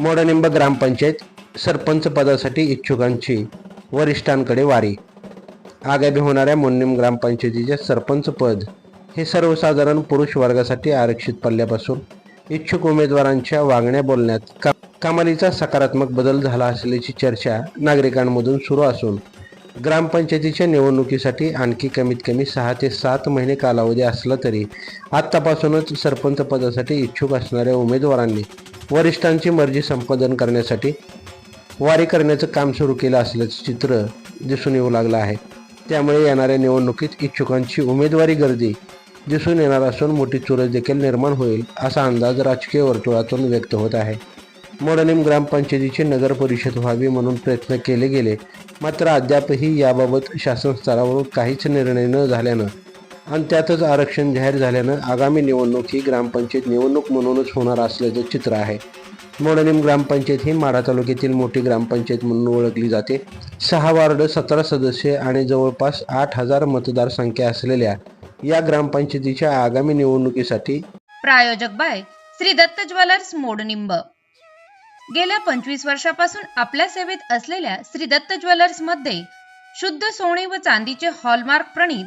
मोडनिंब ग्रामपंचायत सरपंच पदासाठी इच्छुकांची वरिष्ठांकडे वारी. आगामी होणाऱ्या मोडनिंब ग्रामपंचायतीचे सरपंच पद हे सर्वसाधारण पुरुष वर्गासाठी आरक्षित पडल्यापासून इच्छुक उमेदवारांच्या वागण्या बोलण्यात का कमालीचा सकारात्मक बदल झाला असल्याची चर्चा नागरिकांमधून सुरू असून ग्रामपंचायतीच्या निवडणुकीसाठी आणखी कमीत कमी सहा ते सात महिने कालावधी असला तरी आत्तापासूनच सरपंच पदासाठी इच्छुक असणाऱ्या उमेदवारांनी वरिष्ठांची मर्जी संपादन करण्यासाठी वारी करण्याचं काम सुरू केलं असल्याचं चित्र दिसून येऊ लागलं आहे. त्यामुळे येणाऱ्या निवडणुकीत इच्छुकांची उमेदवारी गर्दी दिसून येणार असून मोठी चुरस देखील निर्माण होईल असा अंदाज राजकीय वर्तुळातून व्यक्त होत आहे. मोडणीम ग्रामपंचायतीची नगर परिषद व्हावी म्हणून प्रयत्न केले गेले मात्र अद्यापही याबाबत शासन स्तरावरून काहीच निर्णय न झाल्यानं आणि त्यातच आरक्षण जाहीर झाल्यानं आगामी निवडणूक ही ग्रामपंचायत निवडणूक म्हणूनच होणार असल्याचं चित्र आहे. मोडनिम ग्रामपंचायत ही माढा तालुक्यातील मोठी ग्रामपंचायत म्हणून ओळखली जाते. सहा वार्ड सतरा सदस्य आणि जवळपास आठ हजार मतदारसंख्या असलेल्या या ग्रामपंचायतीच्या आगामी निवडणुकीसाठी प्रायोजक बाय श्री दत्त ज्वेलर्स मोडनिंब. गेल्या पंचवीस वर्षापासून आपल्या सेवेत असलेल्या श्री दत्त ज्वेलर्समध्ये शुद्ध सोने व चांदीचे हॉलमार्क प्रणीत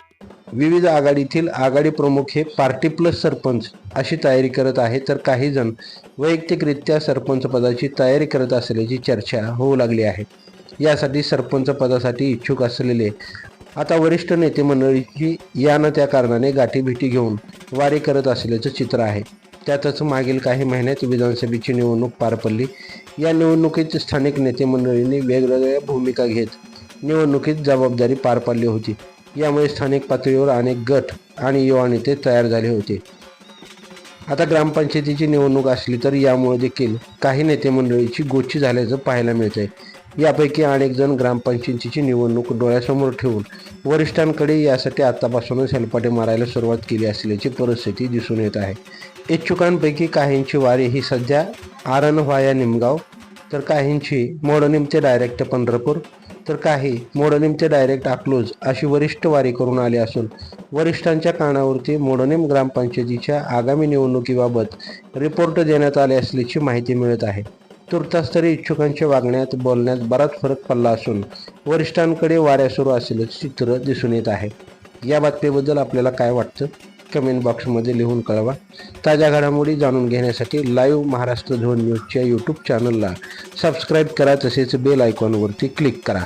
विविध आघाडीतील आघाडी प्रमुख हे पार्टी प्लस सरपंच अशी तयारी करत आहे तर काही जण वैयक्तिकरित्या सरपंच पदाची तयारी करत असल्याची चर्चा होऊ लागली आहे. यासाठी सरपंच पदासाठी इच्छुक असलेले आता वरिष्ठ नेते मंडळीची या न त्या कारणाने गाठीभेटी घेऊन वारी करत असल्याचं चित्र आहे. त्यातच मागील काही महिन्यात विधानसभेची निवडणूक पार पडली. या निवडणुकीत स्थानिक नेते मंडळींनी वेगवेगळ्या भूमिका घेत निवडणुकीत जबाबदारी पार पाडली होती. यामुळे स्थानिक पातळीवर अनेक गट आणि युवा नेते तयार झाले होते. आता ग्रामपंचायतीची निवडणूक असली तर यामुळे देखील काही नेते मंडळीची गोची झाल्याचं पाहायला मिळतंय. यापैकी अनेक जण ग्रामपंचायतीची निवडणूक डोळ्यासमोर ठेवून वरिष्ठांकडे यासाठी आतापासूनच हेलपाटे मारायला सुरुवात केली असल्याची परिस्थिती दिसून येत आहे. इच्छुकांपैकी काहींची वारी ही सध्या आरण व्हाया निमगाव तर काहींची मोडनिम ते डायरेक्ट पंढरपूर तर काही. मोडनेम ते डायरेक्ट अकलूज अशी वरिष्ठ वारी करून आली असून वरिष्ठांच्या कानावरती मोडनिम ग्रामपंचायतीच्या आगामी निवडणुकीबाबत रिपोर्ट देण्यात आले असल्याची माहिती मिळत आहे. तुर्तास तरी इच्छुकांच्या वागण्यात बोलण्यात बराच फरक पडला असून वरिष्ठांकडे वाऱ्या सुरू असल्याचं चित्र दिसून येत आहे. या बातमीबद्दल आपल्याला काय वाटतं? कमेंट बॉक्समध्ये लिहून कळवा. ताज्या घडामोडी जाणून घेण्यासाठी लाईव्ह महाराष्ट्र झोन न्यूजच्या यूट्यूब चॅनलला सबस्क्राईब करा तसेच बेल आयकॉनवरती क्लिक करा.